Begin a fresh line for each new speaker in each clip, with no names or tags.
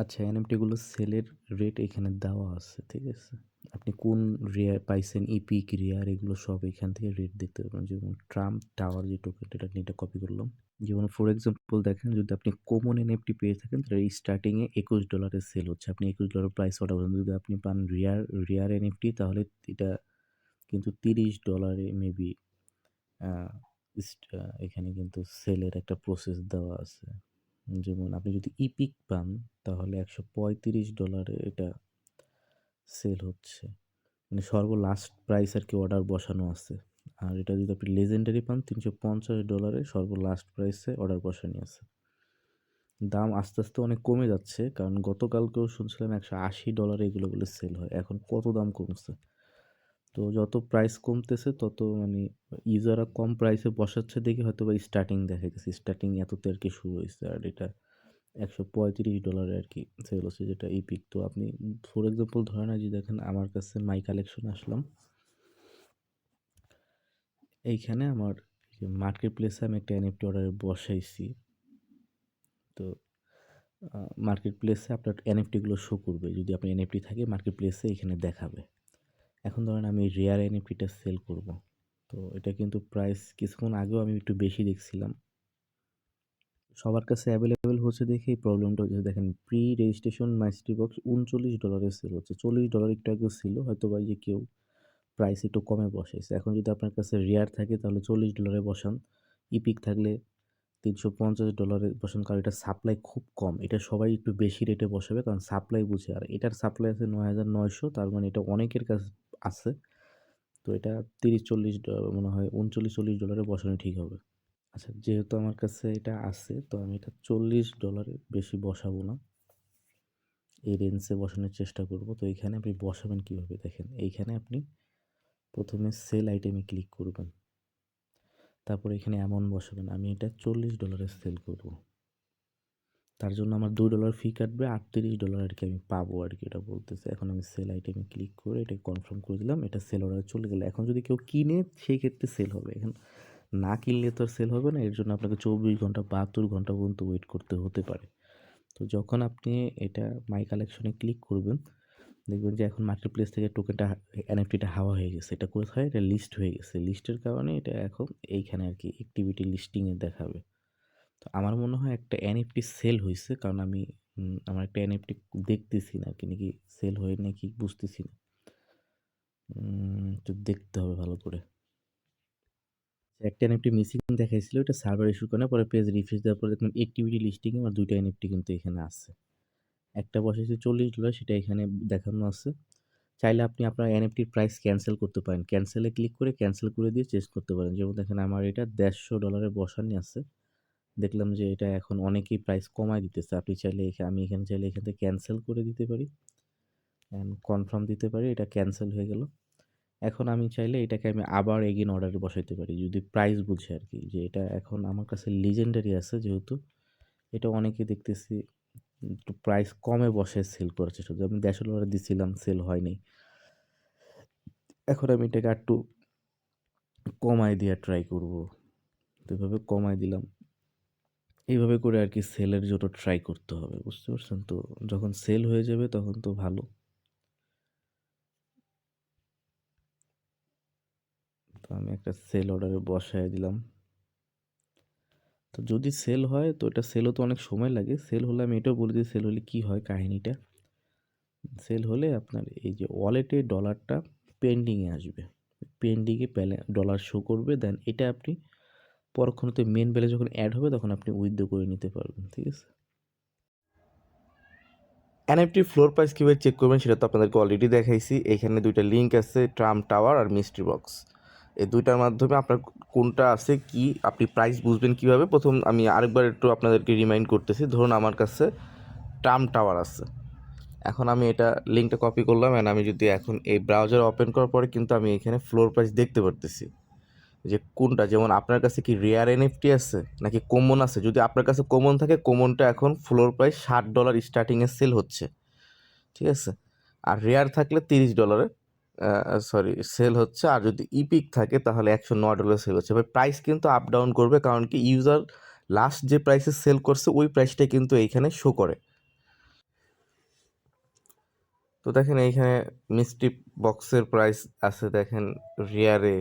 আচ্ছা এনএফটিগুলো সেলের রেট এখানে দেওয়া আছে, ঠিক আছে? আপনি কোন রেয়ার পাইছেন ইপিক রেয়ার এগুলো সব এখান থেকে রেট দেখতে পারবেন। যেমন ট্রাম্প টাওয়ার যে টোকেনটা এটা নিয়ে কপি করলাম। যেমন ফর এক্সাম্পল দেখেন, যদি আপনি কমন এনএফটি পেয়ে থাকেন, তাহলে স্টার্টিংয়ে একুশ ডলারের সেল হচ্ছে। আপনি একুশ ডলার প্রাইস অর্ডার করেন যদি আপনি পান রেয়ার রেয়ার এনএফটি তাহলে এটা কিন্তু তিরিশ ডলারে মেবি এখানে কিন্তু সেলের একটা প্রসেস দেওয়া আছে। যেমন আপনি যদি ইপিক পান, তাহলে একশো পঁয়ত্রিশ ডলারে এটা সেল হচ্ছে। মানে সর্ব লাস্ট প্রাইস আর কি অর্ডার বসানো আছে। আর এটা যদি আপনি লেজেন্ডারি পান, তিনশো পঞ্চাশ ডলারে সর্ব লাস্ট প্রাইসে অর্ডার বসানো আছে। দাম আস্তে আস্তে অনেক কমে যাচ্ছে, কারণ গতকালকেও শুনছিলাম একশো আশি ডলারে এগুলো বলে সেল হয়। এখন কত দাম কমছে? তো যত প্রাইস কমতেছে, তত মানে ইউজাররা কম প্রাইসে বসাচ্ছে দেখে হয়তো বা স্টার্টিং দেখা গেছে। স্টার্টিং এততে আর কি শুরু হয়েছে। আর এটা একশো পঁয়ত্রিশ ডলারে আর কি সেল হচ্ছে যেটা ইপিক তো আপনি ফর এক্সাম্পল ধরে না যে দেখেন আমার কাছে মাই কালেকশন আসলাম। এইখানে আমার মার্কেট প্লেসে আমি একটা এনএফটি অর্ডারে বসাইছি। তো মার্কেট প্লেসে আপনার এনএফটিগুলো শো করবে। যদি আপনার এনএফটি থাকে মার্কেট প্লেসে এখানে দেখাবে। এখন ধরেন আমি রেয়ার এনএফটিটা সেল করব। তো এটা কিন্তু প্রাইস কিছুক্ষণ আগেও আমি একটু বেশি দেখছিলাম। সবার কাছে অ্যাভেলেবেল হচ্ছে দেখে এই প্রবলেমটা হচ্ছে, দেখেন প্রি রেজিস্ট্রেশন মাইস্ট্রি বক্স উনচল্লিশ ডলারের সেল হচ্ছে। চল্লিশ ডলার একটু আগেও ছিল হয়তো বা যে কেউ প্রাইস একটু কমে বসাইছে। এখন যদি আপনার কাছে রেয়ার থাকে তাহলে চল্লিশ ডলারে বসান। ইপিক থাকলে তিনশো পঞ্চাশ ডলারে বসান, কারণ এটা সাপ্লাই খুব কম। এটা সবাই একটু বেশি রেটে বসাবে, কারণ সাপ্লাই বুঝে। আর এটার সাপ্লাই আছে নয় হাজার নয়শো, তার মানে এটা অনেকের কাছে আছে। তো এটা তিরিশ চল্লিশ মনে হয় উনচল্লিশ চল্লিশ ডলারে বসানো ঠিক হবে। আচ্ছা যেহেতু আমার কাছে এটা আছে, তো আমি এটা চল্লিশ ডলারের বেশি বসাবো না। এই রেঞ্জে বসানোর চেষ্টা করব। তো এখানে আপনি বসাবেন কীভাবে? দেখেন, এইখানে আপনি প্রথমে সেল আইটেমে ক্লিক করবেন। তারপর এখানে অ্যামাউন্ট বসাবেন, আমি এটা চল্লিশ ডলারে সেল করব। তার জন্য আমার দুই ডলার ফি কাটবে, আটত্রিশ ডলার আর কি আমি পাবো আর কি এটা বলতেছে। এখন আমি সেল আইটেমে ক্লিক করে এটা কনফার্ম করে দিলাম, এটা সেল অর্ডার চলে গেলে। এখন যদি কেউ কিনে, সেই ক্ষেত্রে সেল হবে। এখন না কিনলে তো আর সেল হবে না, এর জন্য আপনাকে চব্বিশ ঘণ্টা, বাহাত্তর ঘণ্টা পর্যন্ত ওয়েট করতে হতে পারে। তো যখন আপনি এটা মাই কালেকশনে ক্লিক করবেন দেখবেন যে এখন মার্কেট প্লেস থেকে টোকেনটা এনএফটিটা হাওয়া হয়ে গেছে। এটা কোথায়? এটা লিস্ট হয়ে গেছে। লিস্টের কারণে এটা এখন এইখানে আর কি অ্যাক্টিভিটি লিস্টিংয়ে দেখাবে। তো আমার মনে হয় একটা এনএফটি সেল হয়েছে, কারণ আমি আমার একটা এনএফটি দেখতেছি না কি নাকি সেল হয়ে নাকি বুঝতেছি না। তো দেখতে হবে ভালো করে। একটা এনএফটি মিসিং দেখাইছিল, এটা সার্ভার ইস্যু করে পরে পেজ রিফ্রেশ দেওয়ার পরে দেখলাম অ্যাক্টিভিটি লিস্টিংয়ে আমার দুইটা এনএফটি কিন্তু এখানে আছে। একটা বসেছে চল্লিশ ডলার সেটা এখানে দেখানো আছে। চাইলে আপনি আপনার এনএফটির প্রাইস ক্যান্সেল করতে পারেন। ক্যান্সেলে ক্লিক করে ক্যান্সেল করে দিয়ে চেঞ্জ করতে পারেন। যেমন দেখেন আমার এটা দেড়শো ডলারের বসানি আছে। দেখলাম যে এটা এখন অনেকেই প্রাইস কমায় দিতেছে। আপনি চাইলে এখানে আমি এখানে চাইলে এখান থেকে ক্যান্সেল করে দিতে পারি। অ্যান্ড কনফার্ম দিতে পারি, এটা ক্যান্সেল হয়ে গেল। এখন আমি চাইলে এটাকে আমি আবার এগেন অর্ডারে বসাইতে পারি। যদি প্রাইস বুঝে আর কি যে এটা এখন আমার কাছে লিজেন্ডারি আছে যেহেতু। এটা অনেকে দেখতেছি একটু প্রাইস কমে বসে সেল করার চেষ্টা আমি দেড়শো ডলার দিছিলাম সেল হয়নি। এখন আমি এটাকে একটু কমাই দেওয়ার ট্রাই করব। তো এভাবে কমাই দিলাম। এইভাবে করে আর কি সেলের জন্য ট্রাই করতে হবে, বুঝতে পারছেন তো? যখন সেল হয়ে যাবে তখন তো ভালো। তো আমি একটা সেল অর্ডারে বসায় দিলাম। তো যদি সেল হয়, তো এটা সেল হতে অনেক সময় লাগে। সেল হলে আমি এটাও বলে দিই সেল হলে কী হয় কাহিনিটা? সেল হলে আপনার এই যে ওয়ালেটে ডলারটা পেন্ডিংয়ে আসবে। পেন্ডিংয়ে প্যালে ডলার শো করবে দেন এটা আপনি পরক্ষণতে মেন বেলে যখন অ্যাড হবে, তখন আপনি উইথড্র করে নিতে পারবেন, ঠিক আছে? এনএফটি ফ্লোর প্রাইস কীভাবে চেক করবেন, সেটা তো আপনাদেরকে অলরেডি দেখাইছি। এখানে দুইটা লিঙ্ক আছে ট্রাম টাওয়ার আর মিস্ট্রি বক্স এই দুইটার মাধ্যমে আপনার কোনটা আছে, কি, আপনি প্রাইস বুঝবেন কীভাবে? প্রথম আমি আরেকবার একটু আপনাদেরকে রিমাইন্ড করতেছি, ধরুন আমার কাছে ট্রাম টাওয়ার আছে। এখন আমি এটা লিঙ্কটা কপি করলাম অ্যান্ড আমি যদি এখন এই ব্রাউজার ওপেন করার পরে কিন্তু আমি এখানে ফ্লোর প্রাইস দেখতে পারতেছি যে কোনটা, যেমন আপনার কাছে কি রেয়ার এনএফটি আছে নাকি কমন আছে? যদি আপনার কাছে কমন থাকে কমনটা এখন ফ্লোর প্রাইস ষাট ডলার স্টার্টিংয়ে সেল হচ্ছে। ঠিক আছে? আর রেয়ার থাকলে তিরিশ ডলারে সরি সেল হচ্ছে। আর যদি ইপিক থাকে, তাহলে একশো নয় ডলার সেল হচ্ছে। প্রাইস কিন্তু আপ ডাউন করবে, কারণ কি ইউজার লাস্ট যে প্রাইসে সেল করছে, ওই প্রাইসটা কিন্তু এইখানে শো করে।
তো দেখেন এইখানে মিষ্টি বক্সের প্রাইস আছে, দেখেন রিয়ারে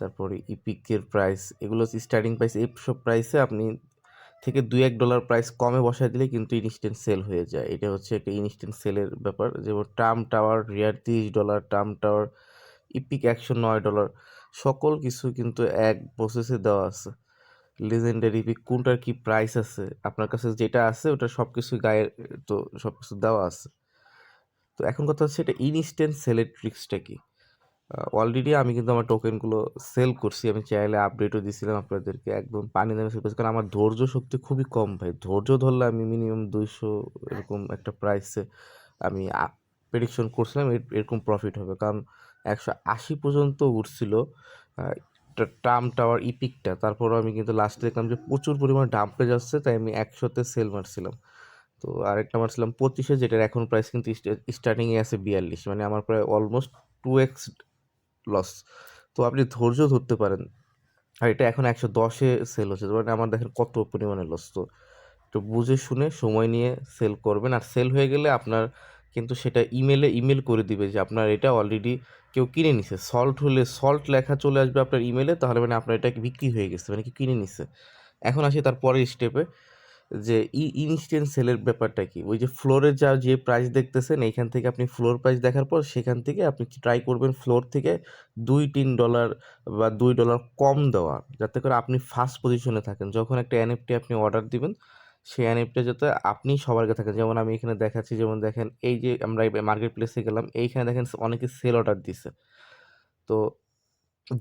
তারপরে ইপিকের প্রাইস এগুলো স্টার্টিং প্রাইস এই সব প্রাইসে আপনি থেকে দুই এক ডলার প্রাইস কমে বসায় দিলে কিন্তু ইনস্ট্যান্ট সেল হয়ে যায়। এটা হচ্ছে একটা ইনস্ট্যান্ট সেলের ব্যাপার। যেমন টার্ম টাওয়ার, রিয়ার তিরিশ ডলার টার্ম টাওয়ার ইপিক একশো নয় ডলার সকল কিছু কিন্তু এক প্রসেসে দেওয়া আছে। লেজেন্ডারি ইপিক কোনটার কি প্রাইস আছে, আপনার কাছে যেটা আছে ওটা সব কিছু গায়ে তো সব কিছু দেওয়া আছে। তো এখন কথা হচ্ছে এটা ইনস্ট্যান্ট সেলের ট্রিক্সটা কি? অলরেডি আমি কিন্তু আমার টোকেনগুলো সেল করছি। আমি চাইলে আপডেটও দিয়েছিলাম আপনাদেরকে। একদম পানি দামে সেল করছি। কারণ আমার ধৈর্য শক্তি খুবই কম ভাই। ধৈর্য ধরলে আমি মিনিমাম দুইশো এরকম একটা প্রাইসে আমি প্রেডিকশন করছিলাম, এর- এরকম প্রফিট হবে। কারণ একশো আশি পর্যন্ত উঠছিল টার্ম টাওয়ার ইপিকটা তারপরও আমি কিন্তু লাস্টে দেখলাম যে প্রচুর পরিমাণে ডাম্পে যাচ্ছে, তাই আমি একশোতে সেল মারছিলাম। তো আরেকটা মারছিলাম পঁচিশে, যেটার এখন প্রাইস কিন্তু স্টার্টিংয়ে আছে বিয়াল্লিশ। মানে আমার প্রায় অলমোস্ট টু এক্স লস তো আপনি ধৈর্য ধরতে পারেন। আর এটা এখন একশো দশে সেল হচ্ছে। মানে আমার দেখেন কত পরিমাণে লস তো একটু বুঝে শুনে সময় নিয়ে সেল করবেন। আর সেল হয়ে গেলে আপনার কিন্তু সেটা ইমেলে ইমেল করে দিবে যে আপনার এটা অলরেডি কেউ কিনে নিছে। সল্ট হলে সল্ট লেখা চলে আসবে আপনার ইমেলে তাহলে মানে আপনার এটা বিক্রি হয়ে গেছে মানে কি কিনে নিছে। এখন আসি তার পরের স্টেপে যে ই ইনস্ট্যান্ট সেলের ব্যাপারটা কি? ওই যে ফ্লোরের যা যে প্রাইস দেখতেছেন, এইখান থেকে আপনি ফ্লোর প্রাইস দেখার পর সেখান থেকে আপনি ট্রাই করবেন ফ্লোর থেকে দুই, তিন ডলার বা দুই ডলার কম দেওয়া। যাতে করে আপনি ফার্স্ট পজিশনে থাকেন। যখন একটা এনএফটি আপনি অর্ডার দিবেন, সেই এনএফটি যাতে আপনি সবার আগে থাকেন। যেমন আমি এখানে দেখাচ্ছি, যেমন দেখেন এই যে আমরা মার্কেট প্লেসে গেলাম, এইখানে দেখেন অনেকে সেল অর্ডার দিছে। তো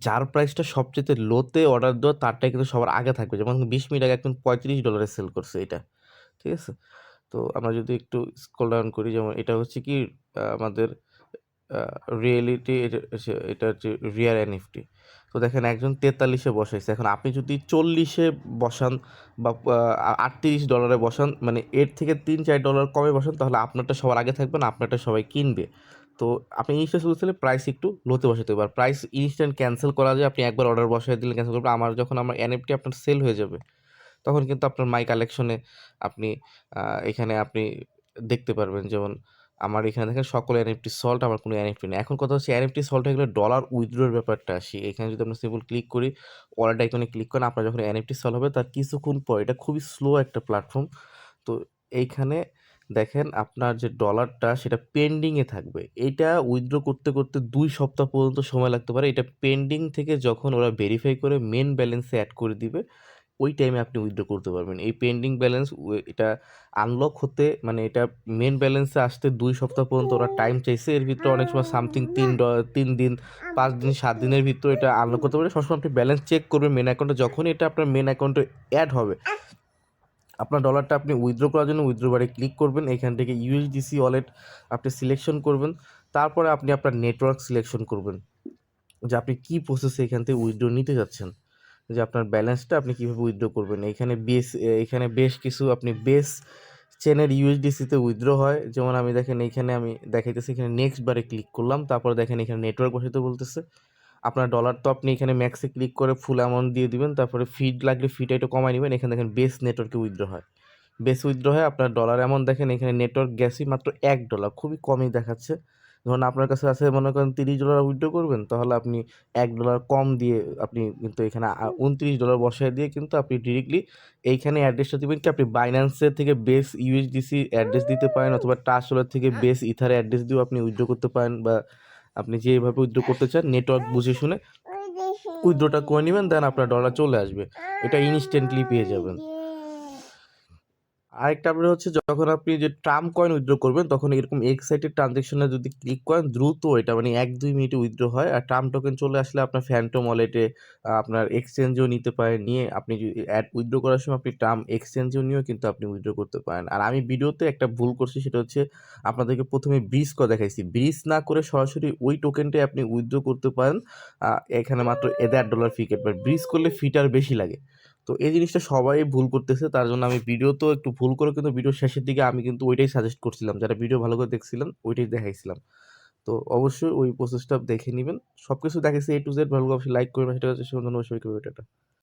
যার প্রাইসটা সবচেয়ে লোতে অর্ডার দেওয়া তারটাই কিন্তু সবার আগে থাকবে। যেমন বিশ মিনিট আগে একদম পঁয়ত্রিশ ডলারে সেল করছে এটা, ঠিক আছে? তো আমরা যদি একটু স্ক্রল ডাউন করি, যেমন এটা হচ্ছে কি আমাদের রিয়েলিটি এটা হচ্ছে রিয়ার এনএফটি তো দেখেন একজন তেতাল্লিশে বসাইছে। এখন আপনি যদি চল্লিশে বসান বা আটত্রিশ ডলারে বসান মানে এর থেকে তিন চার ডলার কমে বসান, তাহলে আপনারটা সবার আগে থাকবে না, আপনারটা সবাই কিনবে। তো আপনি ইনস্ট্যান্ট বলতে প্রাইস একটু লোতে বসাতে পারবেন প্রাইস ইনস্ট্যান্ট ক্যান্সেল করা যায় আপনি একবার অর্ডার বসাই দিলে ক্যান্সেল করবেন, আমার যখন আমার এনএফটি আপনার সেল হয়ে যাবে, তখন কিন্তু আপনার মাই কালেকশনে আপনি এখানে আপনি দেখতে পারবেন। যেমন আমার এখানে দেখেন সকল এনএফটি সল্ট আমার কোনো এনএফটি নেই। এখন কথা হচ্ছে এনএফটি সল্ট হয়ে গেলে ডলার উইথড্রোর ব্যাপারটা আসি। এখানে যদি আপনি সিম্পল ক্লিক করি ওয়ালেট আইকনে ক্লিক করেন, আপনার যখন এনএফটি সল্ভ হবে, তার কিছুক্ষণ পর, এটা খুবই স্লো একটা প্ল্যাটফর্ম তো এইখানে দেখেন আপনার যে ডলারটা সেটা পেন্ডিংয়ে থাকবে। এটা উইথড্র করতে করতে দুই সপ্তাহ পর্যন্ত সময় লাগতে পারে। এটা পেন্ডিং থেকে যখন ওরা ভেরিফাই করে মেন ব্যালেন্সে অ্যাড করে দিবে, ওই টাইমে আপনি উইথড্র করতে পারবেন। এই পেন্ডিং ব্যালেন্স এটা আনলক হতে মানে এটা মেন ব্যালেন্সে আসতে দুই সপ্তাহ পর্যন্ত ওরা টাইম চাইছে। এর ভিতরে অনেক সময় সামথিং তিন তিন দিন, পাঁচ দিন, সাত দিনের ভিতরে এটা আনলক করতে পারে। সবসময় আপনি ব্যালেন্স চেক করবেন মেন অ্যাকাউন্টে যখনই এটা আপনার মেন অ্যাকাউন্টে অ্যাড হবে আপনার ডলারটা আপনি উইথড্র করার জন্য উইথড্র বারে ক্লিক করবেন। এখান থেকে ইউএসডিসি ওয়ালেট আপনি সিলেকশন করবেন। তারপরে আপনি আপনার নেটওয়ার্ক সিলেকশন করবেন। যে আপনি কী প্রসেসে এখান থেকে উইথড্র নিতে যাচ্ছেন। যে আপনার ব্যালেন্সটা আপনি কীভাবে উইথড্র করবেন। এখানে বেস এখানে বেশ কিছু আপনি বেস চেনের ইউএসডিসিতে উইথড্র হয়। যেমন আমি দেখেন এইখানে আমি দেখাইতেছি, এখানে নেক্সট বারে ক্লিক করলাম। তারপর দেখেন এখানে নেটওয়ার্ক বসাতে বলতেছে। আপনার ডলার তো আপনি এখানে ম্যাক্সে ক্লিক করে ফুল অ্যামাউন্ট দিয়ে দিবেন, তারপরে ফিড লাগলে ফিটা একটু কমাই নেবেন, এখানে দেখেন বেস নেটওয়ার্কে উইথড্র হয়। বেস উইথড্র হয় আপনার ডলার অ্যামাউন্ট দেখেন এখানে নেটওয়ার্ক গ্যাসই মাত্র এক ডলার খুবই কমই দেখাচ্ছে। ধরুন আপনার কাছে আছে মনে করেন তিরিশ ডলার উইথড্র করবেন, তাহলে আপনি এক ডলার কম দিয়ে আপনি কিন্তু এখানে উনত্রিশ ডলার বসায় দিয়ে কিন্তু আপনি ডিরেক্টলি এইখানে অ্যাড্রেসটা দেবেন কি? আপনি বাইন্যান্সের থেকে বেস ইউএসডিসি অ্যাড্রেস দিতে পারেন, অথবা টাচ ডলার থেকে বেস ইথার অ্যাড্রেস দিয়েও আপনি উইথড্র করতে পারেন, বা আপনি যেভাবে উইথড্র করতে চান নেটওয়ার্ক বুঝে শুনে উইথড্রটা করে নেবেন দেন আপনার ডলার চলে আসবে। এটা ইনস্ট্যান্টলি পেয়ে যাবেন। আরেকটা আপনার হচ্ছে যখন আপনি যে ট্রাম কয়েন উইথড্র করবেন, তখন এরকম এক্সাইটেড ট্রানজেকশনে যদি ক্লিক করেন, দ্রুত এটা মানে এক দুই মিনিটে উইথড্র হয়। আর ট্রাম টোকেন চলে আসলে আপনার ফ্যান্টম ওয়ালেটে আপনার এক্সচেঞ্জও নিতে পারেন। নিয়ে আপনি অ্যাড উইথড্র করার সময় আপনি ট্রাম এক্সচেঞ্জও নিয়েও কিন্তু আপনি উইথড্র করতে পারেন। আর আমি ভিডিওতে একটা ভুল করছি, সেটা হচ্ছে আপনাদেরকে প্রথমে ব্রিজ করে দেখাইছি। ব্রিজ না করে সরাসরি ওই টোকেনটাই আপনি উইথড্র করতে পারেন। এখানে মাত্র দেড় ডলার ফি কাটবে ব্রিজ করলে ফিটার বেশি লাগে। তো এই জিনিসটা সবাই ভুল করতেছে, তার জন্য আমি ভিডিও তো একটু ভুল করে কিন্তু ভিডিও শেষের দিকে আমি কিন্তু ওইটাই সাজেস্ট করছিলাম। যারা ভিডিও ভালো করে দেখছিলাম ওইটাই দেখাইছিলাম। তো অবশ্যই ওই প্রসেসটা দেখে নেবেন। সব কিছু দেখেছি এ টু জেড ভালো অবশ্যই লাইক করবেন, সেটা হচ্ছে সবাইকে ভিডিওটা